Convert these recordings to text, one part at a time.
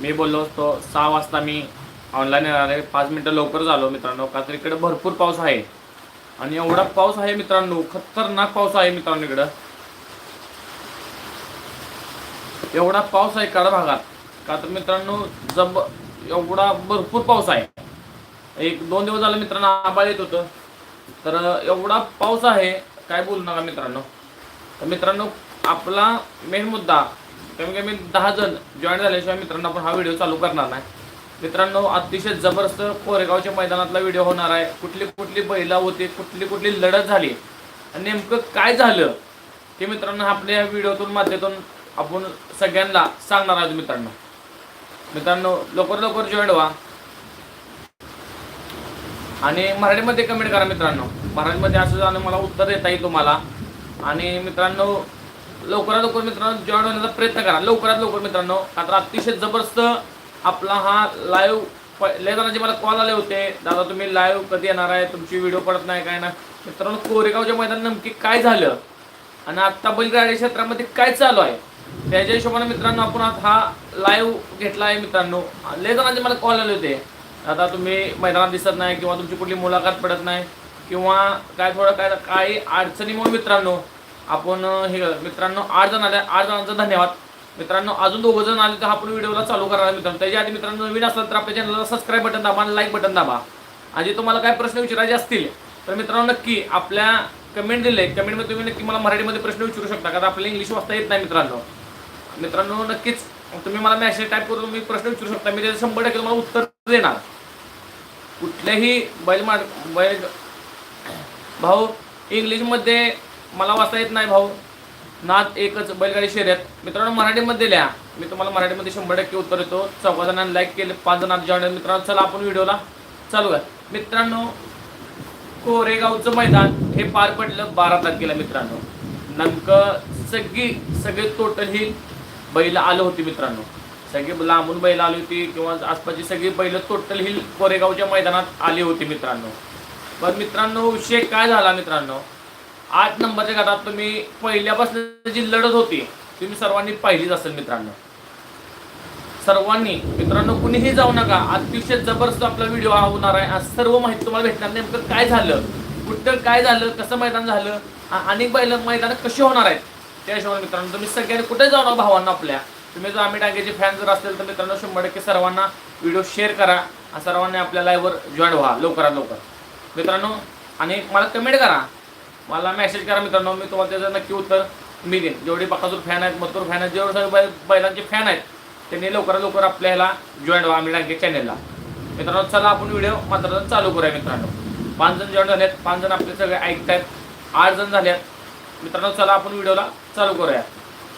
मी बोललो असतो सहा वाजता मी ऑनलाईन येणार आहे. पाच मिनटं लवकर झालो मित्रांनो का तर इकडे भरपूर पाऊस आहे. आणि एवढा पाऊस आहे मित्रांनो खतरनाक पाऊस आहे मित्रांनो इकडं. एवढा पाऊस आहे कडा भागात. का तर मित्रांनो जब एवढा भरपूर पाऊस आहे. एक दोन दिवस झालं मित्रांनो आबाळ येत होतं. तर एवढा पाऊस आहे काय बोलू नका मित्रांनो. तर मित्रांनो आपला मेन मुद्दा कमी कमी दहा जण जॉईन झाल्याशिवाय मित्रांनो आपण हा व्हिडिओ चालू करणार नाही. मित्रांनो अतिशय जबरदस्त कोरेगावच्या मैदानातला व्हिडिओ होणार आहे. कुठली कुठली बैला होती कुठली कुठली लढत झाली आणि नेमकं काय झालं ते मित्रांनो आपल्या या व्हिडिओतून माध्यमातून आपण सगळ्यांना सांगणार आहोत मित्रांनो. मित्रांनो लवकर लवकर जॉईन व्हा. आणि मराठीमध्ये कमेंट करा मित्रांनो. मराठीमध्ये असं जाणं मला उत्तर देता येईल तुम्हाला. आणि मित्रांनो लवकरात लवकर मित्रांनो जॉईन होण्याचा प्रयत्न करा. लवकरात लवकर मित्रांनो आता अतिशय जबरदस्त आपला हा लाईव्ह लय जणांचे मला कॉल आले होते. दादा तुम्ही लाईव्ह कधी येणार आहे? तुमची व्हिडिओ पडत नाही काय ना मित्रांनो कोरेगावच्या मैदान नक्की काय झालं? आणि आत्ता बैलगाडी क्षेत्रामध्ये काय चालू आहे? त्याच्या हिशोबाने मित्रांनो आपण हा लाईव्ह घेतला आहे मित्रांनो. लय जणांचे मला कॉल आले होते. आता तुम्ही मैदानात दिसत नाही किंवा तुमची कुठली मुलाखत पडत नाही किंवा काय थोडं काय काही अडचणीमुळे मित्रांनो आपण हे मित्रांनो आठ जण आले आठ जणांचा धन्यवाद. मित्रांनो अजून दोघं जण आले तर आपण व्हिडिओला चालू करायला मित्रांनो त्याच्या आधी मित्रांनो नवीन असाल तर आपल्या चॅनलला सबस्क्राईब बटन दाबा आणि लाईक बटन दाबा. आणि तुम्हाला काय प्रश्न विचारायचे असतील तर मित्रांनो नक्की आपल्या कमेंट दिले. कमेंटमध्ये तुम्ही नक्की मला मराठीमध्ये प्रश्न विचारू शकता कारण आपल्याला इंग्लिश वाचता येत नाही मित्रांनो. मित्रांनो नक्कीच तुम्ही मला मेसेज टाईप करून मी प्रश्न विचारू शकता. मी त्याचं शंभर टक्के तुम्हाला उत्तर देणार. कुठल्याही बैल मार बैल भाऊ इंग्लिशमध्ये मला वाचता येत नाही भाऊ. नाद एकच बैलगाडी शर्यत. मित्रांनो मराठीमध्ये लिहा. मी तुम्हाला मराठीमध्ये शंभर टक्के उत्तर येतो चौघा जणांना लाईक केले पाच जणांना जॉईन मित्रांनो चला आपण व्हिडिओला चालू आहे मित्रांनो कोरेगावचं मैदान हे पार पडलं बारा तारखेला मित्रांनो. नमकं सगळी सगळे टोटल ही बैल आलं होती मित्रांनो. सगळी लांबून बैल आली होती किंवा आसपासची सगळी बैल टोटल ही कोरेगावच्या मैदानात आली होती मित्रांनो. पण मित्रांनो विषय काय झाला मित्रांनो? आठ नंबरच्या गटात तुम्ही पहिल्यापासून जी लढत होती तुम्ही सर्वांनी पाहिलीच असेल मित्रांनो. सर्वांनी मित्रांनो कुणीही जाऊ नका. अतिशय जबरदस्त आपला व्हिडिओ हा होणार आहे. सर्व माहिती तुम्हाला भेटणार नेमकं काय झालं? कुठं काय झालं? कसं मैदान झालं? अनेक आणि बैल मैदान कशी होणार आहेत? त्या हिशोबाने मित्रांनो तुम्ही सगळ्यांनी कुठे जाऊ भावांना आपल्या? तुम्ही जर आम्ही टाकेचे फॅन जर असेल तर मित्रांनो शंभर टक्के सर्वांना व्हिडिओ शेअर करा. सर्वांनी आपल्या लाईव्हवर जॉईन व्हा लवकरात लवकर. मित्रांनो आणि मला कमेंट करा. मला मेसेज करा मित्रांनो मी तुम्हाला त्याचं नक्की उत्तर मी देईन. जेवढे बकासूर फॅन आहेत मथुर फॅन आहेत जेवढे सगळे बैल बैलांचे फॅन आहेत त्यांनी लवकरात लवकर आपल्या ह्याला जॉईन व्हा आम्ही टाके चॅनलला मित्रांनो चला आपण व्हिडिओ मात्र चालू करूया मित्रांनो. पाच जण जॉईन झालेत पाच जण आपले सगळे ऐकतायत आठ जण आहेत मित्रांनो चला आपण व्हिडिओला चालू करूया.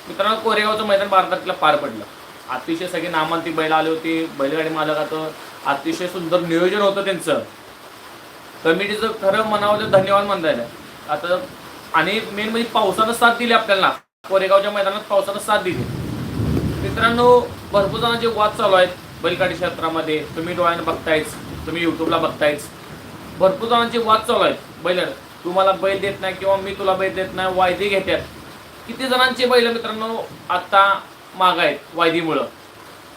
मित्रांनो कोरेगावचं मैदान बारा तारखेला पार पडलं. अतिशय सगळी नामांती बैल आली होती बैलगाडी मालकाचं. अतिशय सुंदर नियोजन होतं त्यांचं. कमिटीचं खरं म्हणावं तर धन्यवाद म्हणता येईल आता आणि मेन म्हणजे पावसानं साथ दिली आपल्याला. कोरेगावच्या मैदानात पावसानं साथ दिली. मित्रांनो भरपूर जणांचे वाद चालू आहेत बैलगाडी क्षेत्रामध्ये. तुम्ही डोळ्यानं बघतायच तुम्ही युट्यूबला बघतायच. भरपूर जणांचे वाद चालू आहेत. बैल तू मला बैल देत नाही किंवा मी तुला बैल देत नाही वायदे घेतात किती जणांचे बैल मित्रांनो आता माग आहेत वायदीमुळं.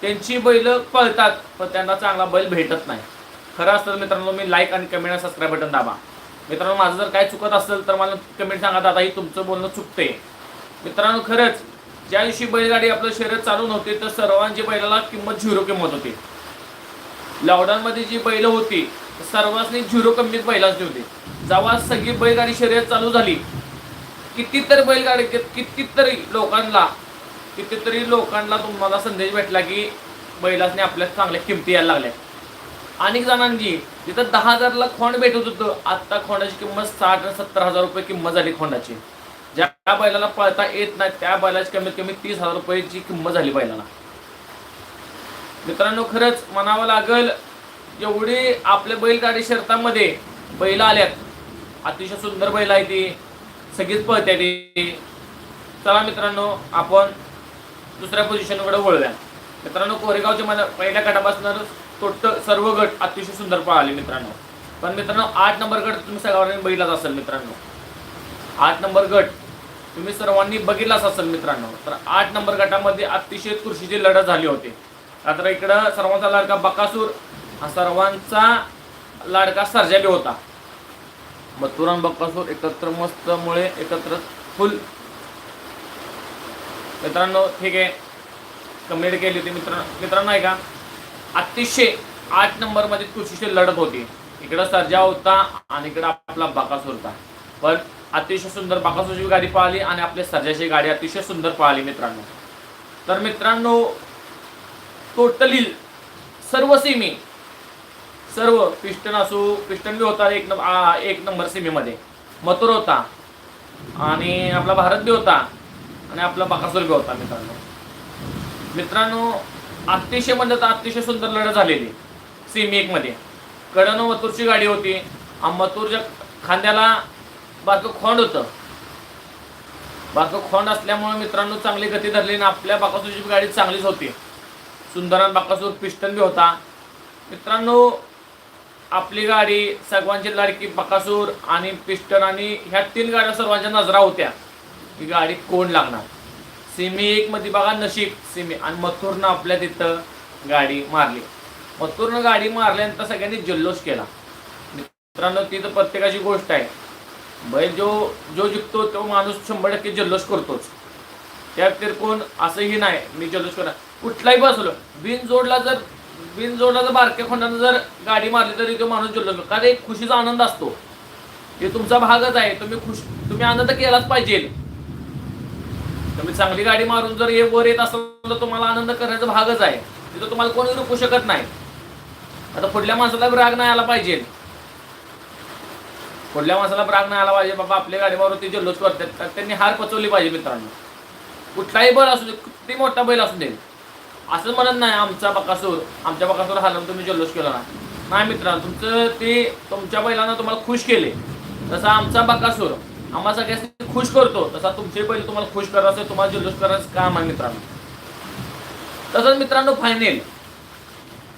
त्यांची बैल पळतात पण त्यांना चांगला बैल भेटत नाही. खरं असतं मित्रांनो मी लाईक आणि कमेंट सबस्क्राईब बटन दाबा. मित्रांनो माझं जर काय चुकत असेल तर मला कमेंट सांगा दादा ही तुमचं बोलणं चुकते. मित्रांनो खरंच ज्या दिवशी बैलगाडी आपलं शर्यत चालू नव्हते तर सर्वांची बैलाला किंमत झिरो किंमत होती. लॉकडाऊनमध्ये जी बैल होती सर्वांनी झिरो किंमत बैलांची होती. जेव्हा सगळी बैलगाडी शर्यत चालू झाली कितीतरी बैलगाडी कितीतरी लोकांना कितीतरी लोकांना तुम्हाला संदेश भेटला की बैलासने आपल्या चांगल्या किमती यायला लागल्या. अनेक जणांची तिथं दहा हजारला खोंड भेटत होतं. आत्ता खोंडाची किंमत साठ आणि सत्तर हजार रुपये किंमत झाली खोंडाची. ज्या बैलाला पळता येत नाही त्या बैलाची कमीत कमी तीस हजार रुपयाची किंमत झाली बैलाला. मित्रांनो खरंच म्हणावं लागल एवढी आपल्या बैलगाडी शर्तामध्ये बैल आल्यात. अतिशय सुंदर बैल आहे ती. सगळीच पळते ती. चला मित्रांनो आपण दुसऱ्या पोझिशनकडे वळूया मित्रांनो कोरेगावच्या मला पहिल्या गटापासून टोटल सर्व गट अतिशय सुंदर पळाले मित्रांनो. पण मित्रांनो आठ नंबर गट तुम्ही सगळ्यांनी बघितलाच असेल मित्रांनो. आठ नंबर गट तुम्ही सर्वांनी बघितलाच असेल मित्रांनो. तर आठ नंबर गटामध्ये अतिशय कृषीची लढत झाली होती. मात्र इकडं सर्वांचा लाडका बकासूर हा सर्वांचा लाडका सर्जाबी होता. मथुर बकासूर एकत्र मस्त मुळे एकत्र फुल. मित्रांनो ठीक आहे. कमेंट केली होती मित्र मित्रांनो आहे का अतिशय आठ नंबरमध्ये लढत होती. इकडं सर्जा होता आणि इकडं आपला बाकासूर होता. पण अतिशय सुंदर बाकासूरची गाडी पळाली आणि आपल्या सर्जाची गाडी अतिशय सुंदर पळाली मित्रांनो. तर मित्रांनो टोटली सर्व सीमी सर्व पिस्टन असू पिस्टन बी होता एक नंबर एक नंबर सीमेमध्ये मथुर होता आणि आपला भारत बी होता आणि आपला बाकासूर बी होता मित्रांनो. मित्रांनो अतिशय म्हणलं तर अतिशय सुंदर लढत झालेली. सेमी एक मध्ये. कडनं मथुरची गाडी होती. आणि मथुरच्या खांद्याला बारकं खोंड होतं. बारकं खोंड असल्यामुळे मित्रांनो चांगली गती धरली आणि आपल्या बाकासूरची गाडी चांगलीच होती. सुंदरान बाकासूर पिस्टन बी होता. मित्रांनो आपली गाडी सर्वांची लाडकी बकासूर आणि पिस्टन आणि ह्या तीन गाड्या सर्वांच्या नजरा होत्या. ही गाडी कोण लागणार? सेमी एक मध्ये बघा नशीब. सेमी. आणि मथुरनं आपल्या तिथं गाडी मारली. मथुरनं गाडी मारल्यानंतर सगळ्यांनी जल्लोष केला. मित्रांनो ती तर प्रत्येकाची गोष्ट आहे. बैल जो जो जिंकतो तो माणूस शंभर टक्के जल्लोष करतोच. त्या तर कोण असंही नाही मी जल्लोष करणार. कुठलाही बसलो बिन जोडला जर बिन जोडला जर बारक्या खोंडानं जर गाडी मारली तरी तो माणूस जल्लोष कारण एक खुशीचा आनंद असतो. हे तुमचा भागच आहे. तुम्ही खुश तुम्ही आनंद केलाच पाहिजे. तुम्ही चांगली गाडी मारून जर हे वर येत असाल तर तुम्हाला आनंद करण्याचा भागच आहे. तिथं तुम्हाला कोणी रोखू शकत नाही. आता पुढल्या माणसाला राग नाही आला पाहिजे. पुढल्या माणसाला राग नाही आला पाहिजे बाबा आपल्या गाडीवर ते जल्लोष करतात. तर त्यांनी हार पचवली पाहिजे मित्रांनो. कुठलाही बैल असू दे किती मोठा बैल असू दे. असं म्हणत नाही आमचा बकासूर. आमच्या बकासूर हालून तुम्ही जल्लोष केला नाही मित्रांनो तुमचं ते तुमच्या बैलांना तुम्हाला खुश केले. तसा आमचा बकासूर आम्हाला सगळ्यांनी खुश करतो. तसा तुमचे पहिले तुम्हाला खुश करायचं तुम्हाला जल्लोष करायचं काम आहे मित्रांनो. तसंच मित्रांनो फायनल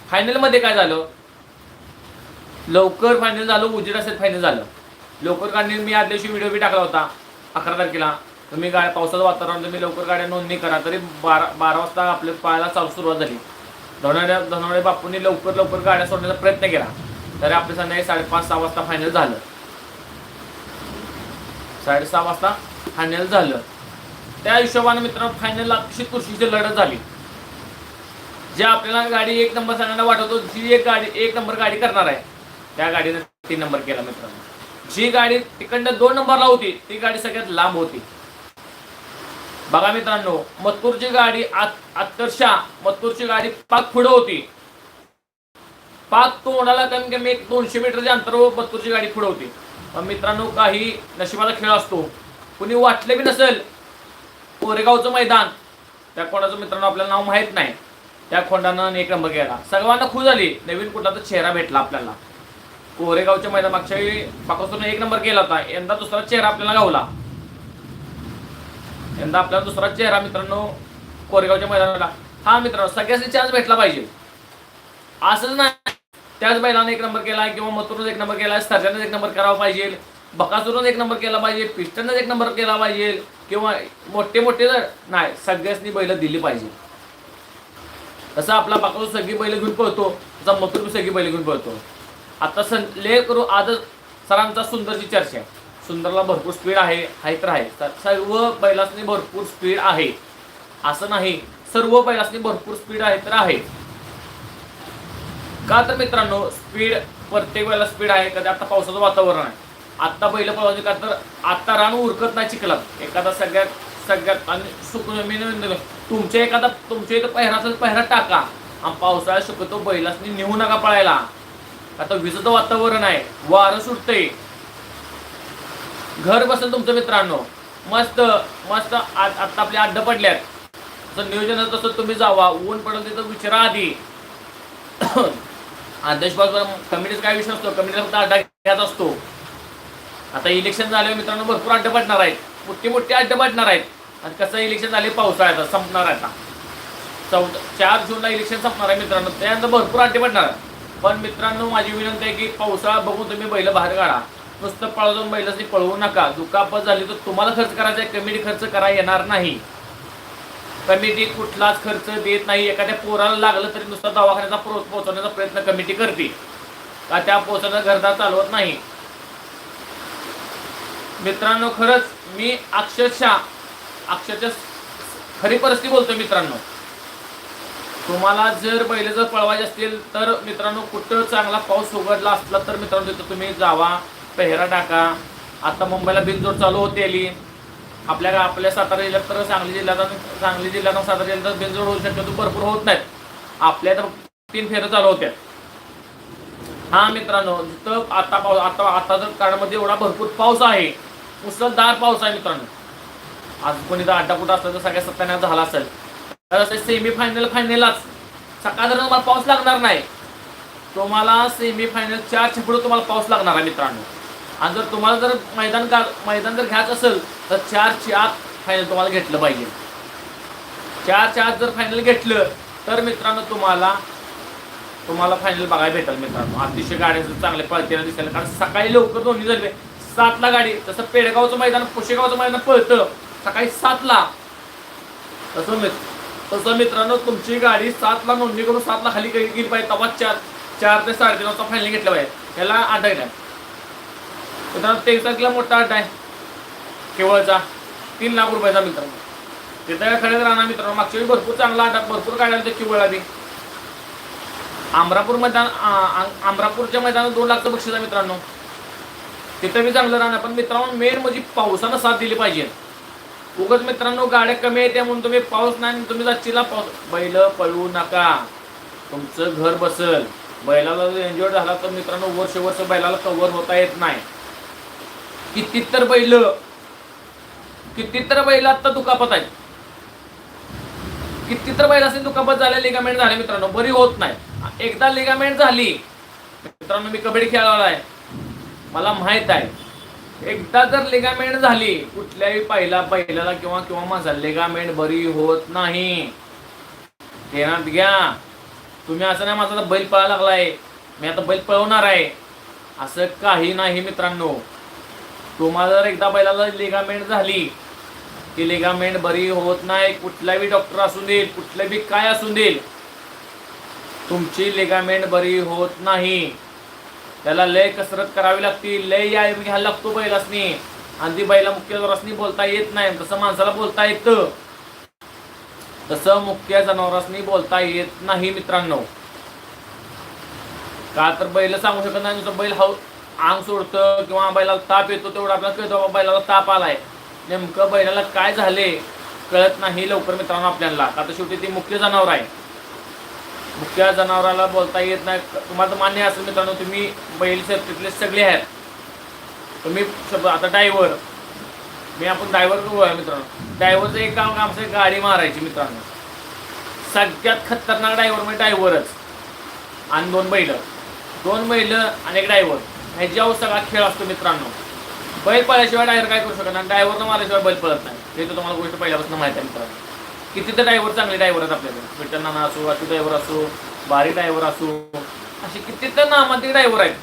फायनलमध्ये काय झालं? लवकर फायनल झालं उजेड असेल फायनल झालं. लवकर काढणे मी आदल्या दिवशी व्हिडिओ बी टाकला होता अकरा तारखेला. तुम्ही गाड्या पावसाचं वातावरण तुम्ही लवकर गाड्या नोंदणी करा. तरी बारा बारा वाजता आपल्या पाहायला चालू सुरुवात झाली. धनवड्या धनवडे बापूंनी लवकर लवकर गाड्या सोडण्याचा प्रयत्न केला. तरी आपल्या संध्याकाळी साडेपाच सहा वाजता फायनल झालं. साडेसहा वाजता फायनल झालं. त्या हिशोबाने मित्रांनो फायनल अतिशय कुर्शीची लढत झाली. जे आपल्याला गाडी एक नंबर सांगायला वाटवतो जी एक गाडी एक नंबर गाडी करणार आहे त्या गाडीने तीन नंबर केला मित्रांनो. जी गाडी तिकडनं दोन नंबरला होती ती गाडी सगळ्यात लांब होती. बघा मित्रांनो मत्तूरची गाडी अत्तरशा मत्तूरची गाडी पाक पुढं होती. पाक तोंडाला कमी कमी एक दोनशे मीटरच्या अंतरावर मत्तूरची गाडी पुढं होती. मित्रांनो काही नशिबाचा खेळ असतो. कुणी वाटले बी नसेल कोरेगावचं मैदान त्या खोंडाचं मित्रांनो आपल्याला नाव माहीत नाही. त्या खोंडानं एक नंबर गेला. सर्वांना खुश झाली. नवीन कुठला चेहरा भेटला आपल्याला. कोरेगावच्या मैदान मागच्या वेळी पाकिस्तान एक नंबर केला होता. यंदा दुसरा चेहरा आपल्याला गावला. यंदा आपल्याला दुसरा चेहरा मित्रांनो कोरेगावच्या मैदानाला. हा मित्रांनो सगळ्याच चान्स भेटला पाहिजे. असंच नाही. त्याच बैलाने एक नंबर केला किंवा मथुरून एक नंबर केला सर्जाने एक नंबर करावा पाहिजे बकासुरून एक नंबर केला पाहिजे पिस्टनच एक नंबर केला पाहिजे किंवा मोठे मोठे जर नाही सगळ्यासनी बैल दिली पाहिजे. तसं आपला बकासूर सगळी बैल घेऊन पळतो तसा मथुर बी सगळी बैल घेऊन पळतो. आता सं ले करू आजच सरांचा सुंदरची चर्चा आहे. सुंदरला भरपूर स्पीड आहे हाय तर आहे सर्व बैलासनी भरपूर स्पीड आहे. असं नाही सर्व बैलासनी भरपूर स्पीड आहे तर आहे. का तर मित्रांनो स्पीड प्रत्येक वेळेला स्पीड आहे. कधी आता पावसाचं वातावरण आहे. आत्ता पहिलं पळवायचे का तर आत्ता रान उरकत नाही चिखलात. एखादा सगळ्यात सगळ्यात आणि सुक मी तुमच्या एखादा तुमच्या इथं पहिराचा पहिरा टाका. आणि पावसाळ्यात शक्यतो बैलासनी नेऊ नका पळायला. आता विजेचं वातावरण आहे. वारं सुटतंय. घर बसेल तुमचं मित्रांनो. मस्त मस्त आत्ता आता आपले अड्ड पडल्यात. जर नियोजन तसं तुम्ही जावा. ऊन पडेल तिथं विचारा आधी. आदेश कमिटीचा काय विषय असतो कमिटीला फक्त अड्डा घ्यायचा असतो. आता इलेक्शन झाले मित्रांनो भरपूर अड्डे पडणार आहेत. मोठे मोठे अड्डे पडणार आहेत. आणि कसं इलेक्शन झाले पावसाळ्यात संपणार आहे आता. चौदा चार जूनला इलेक्शन संपणार आहे मित्रांनो. त्यानंतर भरपूर अड्डे पडणार आहे पण मित्रांनो माझी विनंती आहे की पावसाळा बघून तुम्ही बैल बाहेर काढा. नुसतं पळवून बैलाची पळवू नका. दुखापत झाली तर तुम्हाला खर्च करायचा आहे. कमिटी खर्च करा येणार नाही. कमिटी कुठलाच खर्च देत नाही. एखाद्या पोराला लागलं तरी नुसता दवाखान्याचा प्रो पोहोचवण्याचा प्रयत्न कमिटी करते. का त्या पोहोचवणं घरदार चालवत नाही? मित्रांनो खरंच मी अक्षरशः अक्षरशः खरी परिस्थिती बोलतो मित्रांनो. तुम्हाला जर बैल जर पळवायचे असतील तर मित्रांनो कुठं चांगला पाऊस उघडला असला तर मित्रांनो तिथं तुम्ही जावा पेहरा टाका. आता मुंबईला बिनजोड चालू होते आपल्या आपल्या सातारा जिल्ह्यात तर सांगली जिल्ह्यात सांगली जिल्ह्यात सातारा जिल्ह्यात बेंजोड होऊ शकतो भरपूर होत नाहीत. आपल्या तर तीन फेरं चालू होत्या हा मित्रांनो जिथं आता पाऊस आता आता जर काळामध्ये एवढा भरपूर पाऊस आहे मुसळधार पाऊस आहे मित्रांनो. आज कोणी जर अड्डा कुठं असलं तर सगळ्या सत्याने झाला असेल. तर असं सेमी फायनल फायनललाच सकाळ जर तुम्हाला पाऊस लागणार नाही. तुम्हाला सेमी फायनल चार पुढे तुम्हाला पाऊस लागणार आहे मित्रांनो. आणि जर तुम्हाला जर मैदान का मैदान जर घ्यायचं असेल तर चारची आत फायनल तुम्हाला घेतलं पाहिजे. चारच्या आत जर फायनल घेतलं तर मित्रांनो तुम्हाला तुम्हाला फायनल बघायला भेटेल मित्रांनो. अतिशय गाड्या चांगले पळतेला दिसायला. कारण सकाळी लवकर दोन्ही झाले सातला गाडी तसं पेडगावचं मैदान पुशेगावचं मैदान पळतं सकाळी सातला. तसं मित्र तसं मित्रांनो तुमची गाडी सातला नोंदणी करून सातला खाली गेली गेली पाहिजे. तेव्हा चार चार ते साडेतीन वाजता फायनल घेतलं पाहिजे. याला अड्डा मित्रांनो तेवीस तारखेला मोठा अड्डा आहे. केवळचा तीन लाख रुपयाचा मित्रांनो. तिथं काय खरेदी राहणार मित्रांनो. मागच्या वेळी भरपूर चांगला अड्डा भरपूर गाड्या होत्या केवळला बी आमरापूर मैदान आमरापूरच्या मैदानात दोन लाखचं बक्षीस आहे मित्रांनो. तिथं बी चांगलं राहणार. पण मित्रांनो मेन म्हणजे पावसानं साथ दिली पाहिजे. उगाच मित्रांनो गाड्या कमी आहेत म्हणून तुम्ही पाऊस नाही तुम्ही जाच्छीला पाऊस बैल पळवू नका. तुमचं घर बसल. बैलाला जर एन्जॉय झाला तर मित्रांनो वर्ष वर्ष बैलाला कव्हर होता येत नाही. किती तर बैल. किती तर बैल आता दुखापत आहे किती तर बैल असे दुखापत झाले लिगामेंट झाले मित्रांनो बरी होत नाही. एकदा लिगामेंट झाली मित्रांनो मी कबड्डी खेळायला आहे. मला माहीत आहे एकदा जर लिगामेंट झाली कुठल्याही पहिला पहिल्याला किंवा किंवा माझा लिगामेंट बरी होत नाही. ध्यानात घ्या. तुम्ही असं नाही माझा बैल पळायला लागलाय मी आता बैल पळवणार आहे. असं काही नाही मित्रांनो. तुम्हाला जर एकदा बैलाला लिगामेंट झाली ती लिगामेंट बरी होत नाही कुठलाही डॉक्टर असू देईल कुठलं बी काय असू देईल तुमची लिगामेंट बरी होत नाही. त्याला लय कसरत करावी लागते लय व्यायाम घ्यायला लागतो बैलासनी. आणि ती बैला मुख्य जनावरांनी बोलता येत नाही तसं माणसाला बोलता येतं. तसं मुख्य जनावरांनी बोलता येत नाही मित्रांनो. का तर बैल सांगू शकत नाही नुसतं बैल हाऊ अंग सोडतं किंवा बैलाला ताप येतो तेवढं आपल्याला कळतं बाबा बैलाला ताप आलाय. नेमकं बैलाला काय झाले कळत नाही लवकर मित्रांनो आपल्याला. आता शेवटी ती मुख्य जनावर आहे. मुख्य जनावराला बोलता येत नाही. तुम्हाला तर मान्य असेल मित्रांनो तुम्ही बैल शेतीतले सगळे आहेत. तुम्ही आता ड्रायव्हर मी आपण ड्रायव्हर करू आहे मित्रांनो. ड्रायव्हरचं एक काम आमचं गाडी मारायची मित्रांनो. सगळ्यात खतरनाक ड्रायव्हर म्हणजे ड्रायव्हरच आणि दोन बैल. दोन बैल आणि एक ड्रायव्हर ह्याच्यावर सगळा खेळ असतो मित्रांनो बैल पळल्याशिवाय ड्रायव्हर काय करू शकत नाही ड्रायव्हरनं मारल्याशिवाय बैल पळत नाही. हे तर तुम्हाला गोष्ट पहिल्यापासून माहिती आहे मित्रांनो. किती तर ड्रायव्हर चांगले ड्रायव्हर आहेत आपल्याकडे. विठ्ठल नाना असो अशू ड्रायव्हर असो बारी ड्रायव्हर असो असे किती तर नामांतिक ड्रायव्हर आहेत.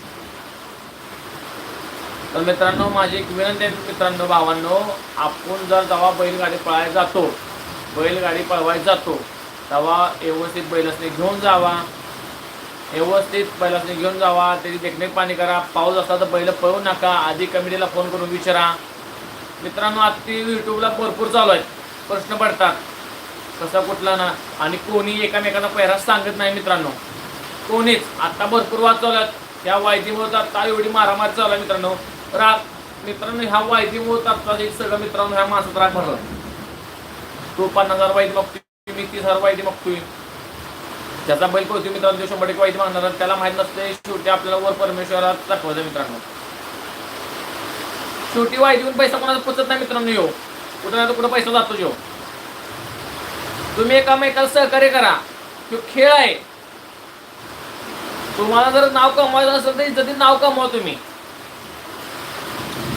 तर मित्रांनो माझी एक विनंती आहे मित्रांनो भावांनो आपण जर जेव्हा बैलगाडी पळायला जातो बैलगाडी पळवायला जातो तेव्हा व्यवस्थित बैल असणे घेऊन जावा. व्यवस्थित बैलासने घेऊन जावा त्याची देखरेख पाणी करा. पाऊस असला तर बैल पळू नका. आधी कमिटीला फोन करून विचारा. मित्रांनो आता यूट्यूबला भरपूर चालू आहेत. प्रश्न पडतात. कसा कुठला ना? आणि कोणी एकामेकांना पहिरा सांगत नाही मित्रांनो. कोणीच. आत्ता भरपूर वाद चालू आहेत. ह्या वायदीमुळे तर एवढी मारामार चालू आहे मित्रांनो. राग मित्रांनो ह्या वायदीमुळे तर आता हे सगळं मित्रांनो ह्या माणसात राग भरला. तो पन्नास हजार वायदी मागतोय मी तीस हजार वायदी मागतोय. ज्याचा बैल पळतोय मित्रांनो देव शंभर वाईट वायदी मागणार त्याला माहीत नसते शेवटी आपल्याला वर परमेश्वरात दाखवायचं मित्रांनो. शेवटी वाईट येऊन पैसा कोणाचा पोचत नाही मित्रांनो यो. कुठं ना कुठं पैसा जातो जो तुम्ही एकामेकाला सहकार्य करा. तो खेळ आहे. तुम्हाला जर नाव कमवायचं असेल तर इज्जतीत नाव कमवा तुम्ही.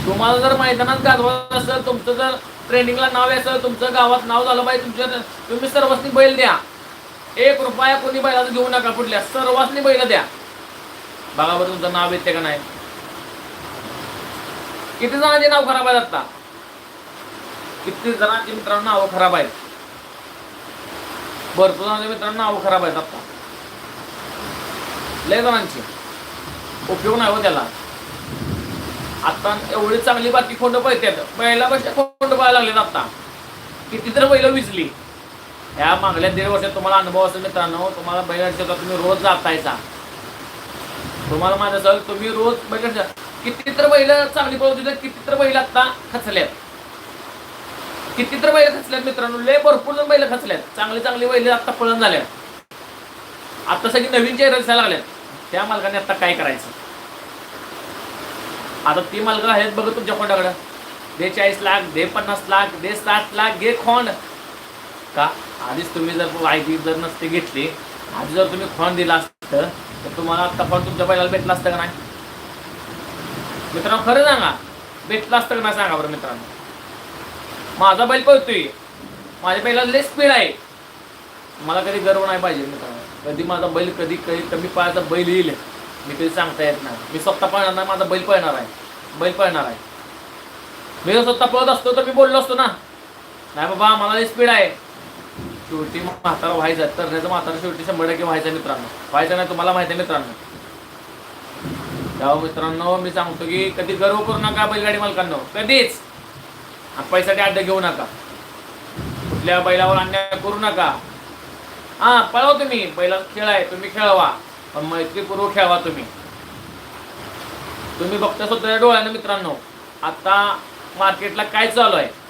तुम्हाला जर मैदानात गाजवायचं असेल तुमचं जर ट्रेनिंगला नाव असेल तुमचं गावात नाव झालं पाहिजे तुमच्या तुम्ही सर्वस्वी बैल द्या. एक रुपया कोणी बैलाचा घेऊ नका कुठल्या सर्वांनी बैल द्या. बघा बरं तुमचं नाव येते का नाही. किती जणांचे नाव खराब आहेत आता? किती जणांची मित्रांनो नाव खराब आहेत? भरपूर जणांचे मित्रांनो नाव खराब आहेत आता. लय जणांची. उपयोग नाही हो त्याला. आता एवढी चांगली बाकी खोंड पळतात बैला पेक्षा खोंड पाहायला लागलेत आता. किती तर बैल विजली. ह्या मागल्या दीड वर्षात तुम्हाला अनुभव असेल मित्रांनो तुम्हाला बैलगाडीचा तुम्ही रोज जातायचा तुम्हाला माहीत असेल तुम्ही रोज बैल किती तर बैल चांगली पळवत होते किती तर बैल आता खचल्यात किती तर बैल खचल्यात मित्रांनो लय भरपूर जण बैल खचल्यात चांगली चांगली बैल आता पळण झाल्यात आता सगळी नवीन चेहरे दिसायला लागल्यात त्या मालकाने आता काय करायचं? आता ती मालक आहेत बघ तुमच्या खोंडाकडं. दे चाळीस लाख दे पन्नास लाख दे साठ लाख घे खोंड. का? आधीच तुम्ही जर माहिती जर नसते घेतली आधी जर तुम्ही फॉर्म दिला असतं तर तुम्हाला आत्ता पण तुमच्या बैलाला भेटला असतं का नाही? मित्रांनो खरं सांगा. भेटलं असतं का नाही सांगा बरं मित्रांनो. माझा बैल पळतोय. माझ्या बैलाला लय स्पीड आहे. मला कधी गर्व नाही पाहिजे मित्रांनो. कधी माझा बैल कधी कधी कमी पायाचा बैल येईल मी कधी सांगता येत नाही. मी स्वतः पळणार नाही माझा बैल पळणार आहे. बैल पळणार आहे. मी जर स्वतः पळत असतो तर मी बोललो असतो ना. नाही बाबा मला स्पीड आहे. शेवटी मग व्हायचा व्हायचं तरण्याचं म्हातारा शेवटी शंभर टक्के व्हायचा मित्रांनो. व्हायचं नाही तुम्हाला माहिती आहे मित्रांनो. तेव्हा मित्रांनो मी सांगतो की कधी गर्व करू नका बैलगाडी मालकांनो. कधीच. आणि पैसाठी घेऊ नका. कुठल्या बैलावर अन्याय करू नका. हा पळवा तुम्ही. बैला खेळ आहे तुम्ही खेळवा. पण मैत्रीपूर्वक खेळवा तुम्ही. तुम्ही बघता स्वतःच्या डोळ्यानं मित्रांनो आता मार्केटला काय चालू आहे?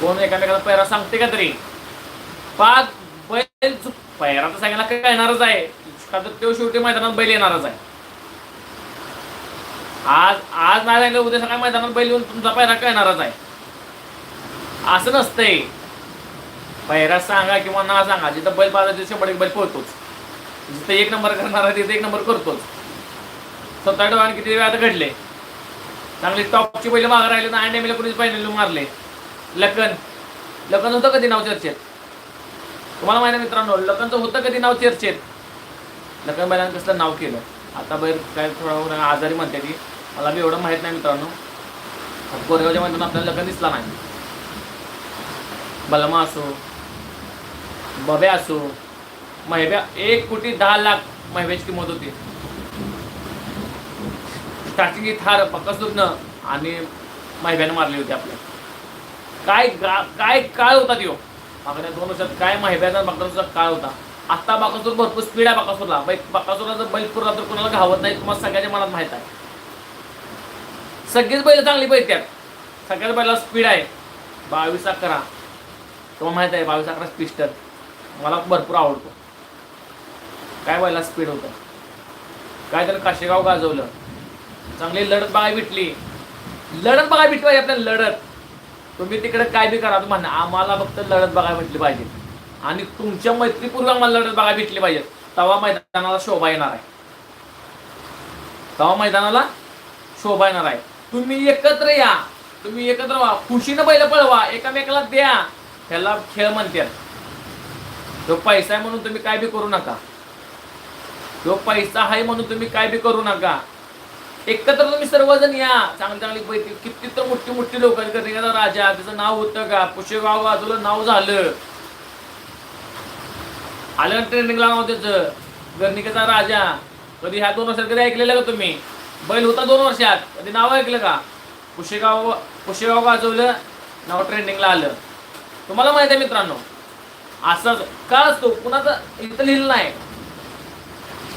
कोण एकामेकाला पैरा सांगते का तरी? पाच बैल पैरा तर सांगायला काय येणारच आहे. का तर तो शेवटी मैदानात बैल येणारच आहे. आज आज नाही राहिलं उद्या सकाळी मैदानात बैल येऊन तुमचा पैरा कळणारच आहे. असं नसतंय. पैरा सांगा किंवा ना सांगा जिथं बैल पाहता तिथे शंभर एक बैल पोहतोच जिथं एक नंबर करणार आहे तिथे एक नंबर करतोच. स्वतः डोळ्याने किती वेळा घडले? चांगली टॉपची बैल मागं राहिले ना अंडेमीला कोणीच पहिले मारले. लखन. लखन होतं कधी नाव चर्चेत? तुम्हाला माहिती मित्रांनो लखनचं होतं कधी नाव चर्चेत? लखन बैलांनी कसलं नाव केलं? आता बैल काय थोडा आजारी म्हणते ती. मला बी एवढं माहीत नाही मित्रांनो. कोरेगावच्या मैदानात आपल्याला लखन दिसला नाही. बलमा असो बब्या असो महिब्या एक कोटी दहा लाख महिब्याची किंमत होती. स्टार्टिंग ही थार सुटणं आणि महिब्याने मारली होती आपल्या. काय काय काळ होता त्यो? मागण्या दोन वर्षात काय महिब्याचा बाकासूरचा काळ होता. आता बाकासूर भरपूर स्पीड आहे बाकासूरला बैल बाकासूरला जर बैल पुरला तर कोणाला घावत नाही तुम्हाला सगळ्याच्या मनात माहीत आहे. सगळीच बैल चांगली बैल सगळ्याच बैला स्पीड आहे. बावीस अकरा. तुम्हाला माहीत आहे बावीस अकरा पिस्टल मला भरपूर आवडतो. काय बैला स्पीड होतं? काय त्यानं काशेगाव गाजवलं? चांगली लढत बघाय भेटली. लढत बघाय भेटली पाहिजे आपल्याला लढत. तुम्ही तिकडे काय बी करा तुम्हाला आम्हाला फक्त लढत बघायला भेटली पाहिजे. आणि तुमच्या मैत्रीपूर्वक आम्हाला लढत बघायला भेटली पाहिजे. तवा मैदानाला शोभा येणार आहे. तवा मैदानाला शोभा येणार आहे. तुम्ही एकत्र या. तुम्ही एकत्र व्हा. खुशीनं बैल पळवा. एकामेकाला द्या. ह्याला खेळ म्हणतात. तो पैसा आहे म्हणून तुम्ही काय बी करू नका. तो पैसा आहे म्हणून तुम्ही काय बी करू नका. एकत्र तुम्ही सर्वजण या. चांगली चांगली पैकी किती तर मोठी मोठी लोक गणिकाचा राजा त्याचं नाव होतं का? पुशेगाव बाजूला नाव झालं. आलं ट्रेनिंगला नाव त्याचं गर्णिकेचा राजा. कधी ह्या दोन वर्षात कधी ऐकलेलं का तुम्ही? बैल होता दोन वर्षात. कधी नाव ऐकलं का? पुशेगाव पुशेगाव गाजवलं नाव ट्रेंडिंगला आलं. तुम्हाला माहिती आहे मित्रांनो असंच का असतो? कुणाचं इथं लिहिलं नाही.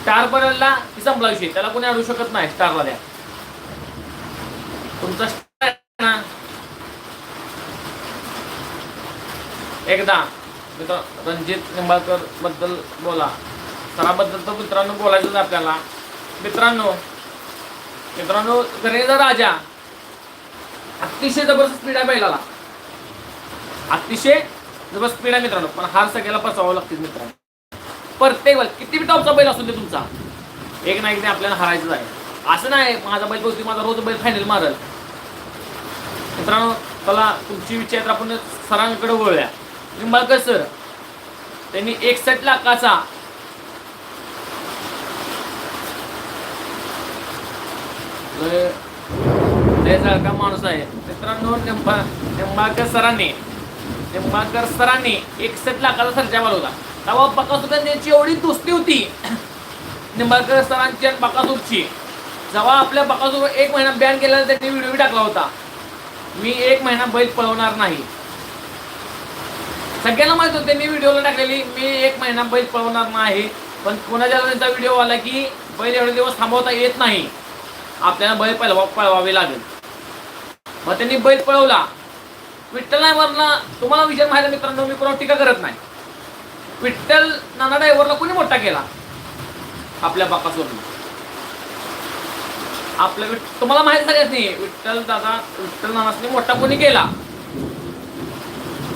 स्टार पर्यंतला की संपला विषय. त्याला कोणी अडू शकत नाही स्टारला द्या. तुमचा स्टार ना. एकदा मित्र रणजित निंबाळकरबद्दल बोला. सराबद्दल तर मित्रांनो बोलायचंच आपल्याला. मित्रांनो मित्रांनो गणेशचा राजा. अतिशय जबरदस्त स्पीड आहे बैलाला. अतिशय जबरदस्त स्पीड आहे मित्रांनो. पण हार सगळ्याला पचावावं लागतील मित्रांनो. प्रत्येक बैल किती बी टॉपचा बैल असू दे तुमचा. एक ना एक आपल्याला हरायचं आहे. असं नाही माझा बैल पोहोचते माझा रोज बैल फायनल मारल. मित्रांनो त्याला तुमची विचार तर आपण सरांकडे वळूया. निंबाळकर सर त्यांनी एकसष्ट लाखाचा लय माणूस आहे. मित्रांनो निंबा निंबाळकर सरांनी निंबाळकर सरांनी एकसष्ट लाखाचा सर्जा मारवला तेव्हा बकासूर यांची एवढी दोस्ती होती. निंबाळकर सरांची आणि बकासूरची. जेव्हा आपल्या बकासूर एक महिना बॅन केला त्यांनी व्हिडिओ टाकला होता. मी एक महिना बैल पळवणार नाही. सगळ्यांना माहीत होते त्यांनी व्हिडिओला टाकलेली मी एक महिना बैल पळवणार नाही. पण कोणाच्या त्यांचा व्हिडिओ आला की बैल एवढे दिवस थांबवता येत नाही. आपल्याला बैल पळवा पळवावे लागेल. मग त्यांनी बैल पळवला. विठ्ठल नाही मरला तुम्हाला विचार माहिती मित्रांनो मी कोणावर टीका करत नाही. विठ्ठल नाना ड्रायव्हरला कोणी मोठा केला? आपल्या बाकासवरून आपल्या तुम्हाला तुम्हाला सगळ्यात नाही. विठ्ठल दादा विठ्ठल नानासनी मोठा कोणी केला?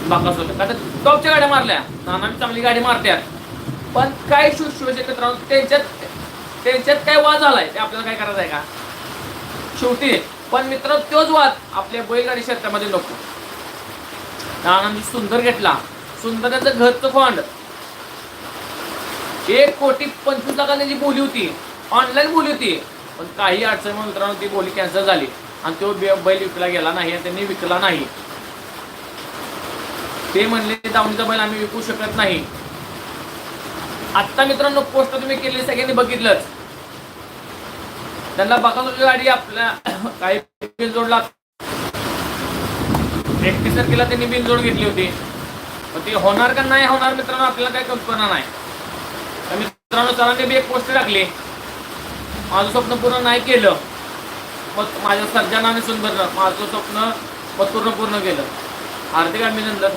बाकासोबत का टॉपच्या गाड्या मारल्या. नाना चांगली गाडी मारत्यात. पण काय शिवशिवचे मित्रांनो त्यांच्यात त्यांच्यात काय वाद झालाय? ते आपल्याला काय करायचं आहे का? शेवटी पण मित्र तोच वाद आपल्या बैलगाडी क्षेत्रामध्ये नको. नानांनी सुंदर घेतला. सुंदराचं घरचं फंड एक कोटी पंचवीस लाखांनी जी बोली होती ऑनलाईन बोली होती. पण काही अडचण मित्रांनो ती बोली कॅन्सल झाली. आणि तो बैल विकला गेला नाही आणि त्यांनी विकला नाही. ते म्हणले दावणीचा बैल आम्ही विकू शकत नाही. आत्ता मित्रांनो पोस्ट तुम्ही केली सगळ्यांनी बघितलंच. त्यांना बघा गाडी आपल्या काही बिल जोडला. एकतीस तारखेला त्यांनी बिल जोड घेतली होती. पण ती होणार का नाही होणार मित्रांनो आपल्याला काही कल्पना नाही. तर मित्रांनो सरांनी बी एक पोस्ट टाकली. माझं स्वप्न पूर्ण नाही केलं मग माझ्या सर्जनाने आणि माझं स्वप्न मग पूर्ण पूर्ण केलं. हार्दिक अभिनंदन.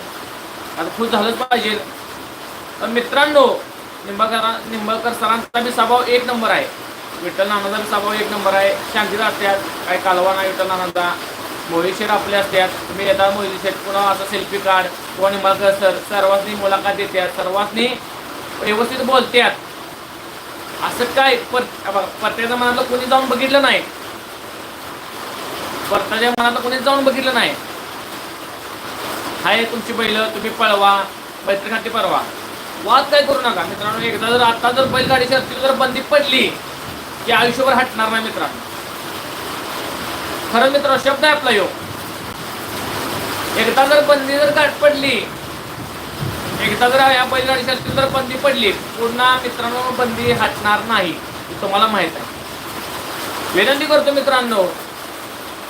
आता खुश झालंच पाहिजे. तर मित्रांनो निंबाकर निंबाळकर सरांचा बी स्वभाव एक नंबर आहे. विठ्ठल नानाचा बी स्वभाव एक नंबर आहे. शांतीला असतात. काही कालवा नाही विठ्ठल नानांचा. मोहिशेर आपले असतात. तुम्ही येता मोहिशेर पुन्हा असं सेल्फी काढ. किंवा निंबाळकर सर सर्वांनी मुलाखत देतात. सर्वांनी व्यवस्थित बोलत्यात. असं काय पर परत्याच्या मनातलं कोणी जाऊन बघितलं नाही. परताच्या मनातलं कोणी जाऊन बघितलं नाही. हाय तुमची बैल तुम्ही पळवा बैठक परवा. वाद काय करू नका मित्रांनो. एकदा जर आता जर बैलगाडी असतील जर बंदी पडली की आयुष्यभर हटणार नाही मित्रांनो. खरं मित्र शब्द आहे आपला योग एकदा जर बंदी जर गाठ पडली एकदा जर या बैलगाडी असतील जर बंदी पडली पुन्हा मित्रांनो बंदी हटणार नाही तुम्हाला माहीत आहे. विनंती करतो मित्रांनो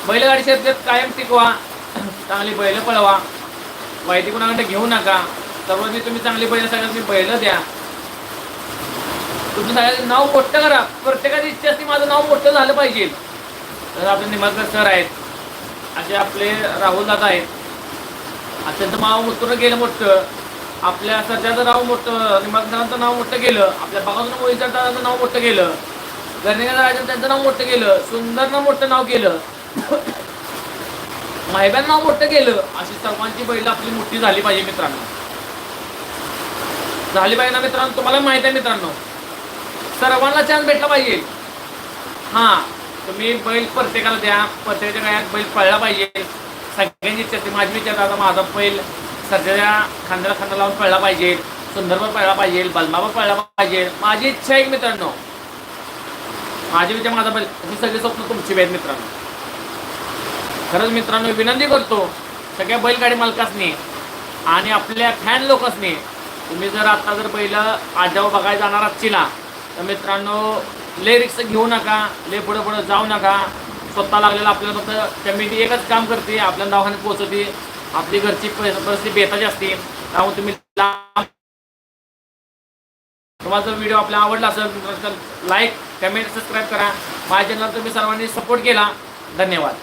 बैलगाडी शर्यतीत कायम टिकवा चांगली बैल पळवा. माहिती कुणाकडे घेऊ नका. सर्वांनी तुम्ही चांगली बैल सगळ्यांनी बैल द्या. तुम्ही सगळ्यांनी नाव मोठं करा. प्रत्येकाची इच्छा असते माझं नाव मोठं झालं पाहिजे. तर आपले निमाकर सर आहेत. असे आपले राहुल दादा आहेत. अत्यंत त्यांचं उतरून गेलं मोठं. आपल्या सध्याचं नाव मोठं निमाकरांचं नाव मोठं गेलं आपल्या बागातून मोहित नाव मोठं गेलं गर्णिका राजन त्यांचं नाव मोठं गेलं सुंदरनं मोठं नाव केलं माहिब्यानं नाव मोठं केलं अशी सर्वांची बैल आपली मोठी झाली पाहिजे मित्रांनो. झाली पाहिजे ना मित्रांनो? तुम्हाला माहीत आहे मित्रांनो सर्वांना चान्स भेटला पाहिजे. हा तुम्ही बैल प्रत्येकाला द्या प्रत्येकाच्या गायात बैल पळला पाहिजे. सगळ्यांची इच्छा माझी विचार आता माझा बैल सध्या खांद्याला खांदा लावून पळला पाहिजे सुंदरवर पळला पाहिजे बलमावर पळला पाहिजे. माझी इच्छा आहे मित्रांनो. माझी विचार माझा बैल ही सगळी स्वप्न तुमची आहेत मित्रांनो. खरंच मित्रांनो विनंती करतो सगळ्या बैलगाडी मालकासनी आणि आपल्या फॅन लोकांसनी तुम्ही जर आता जर पहिलं आजाव बघायला जाणार असचिला तर मित्रांनो ले रिक्स घेऊ नका ले पुढं पुढं जाऊ नका. स्वतः लागलेलं आपल्याला फक्त कमिटी एकच काम करते आपल्या दवाखान्यात पोहोचवते आपली घरची परिस्थिती बेताची असते त्यामुळे तुम्ही तुम्हाला जर व्हिडिओ आपला आवडला असेल तर लाईक कमेंट सबस्क्राईब करा. माझ्या चॅनलला तुम्ही सर्वांनी सपोर्ट केला. धन्यवाद.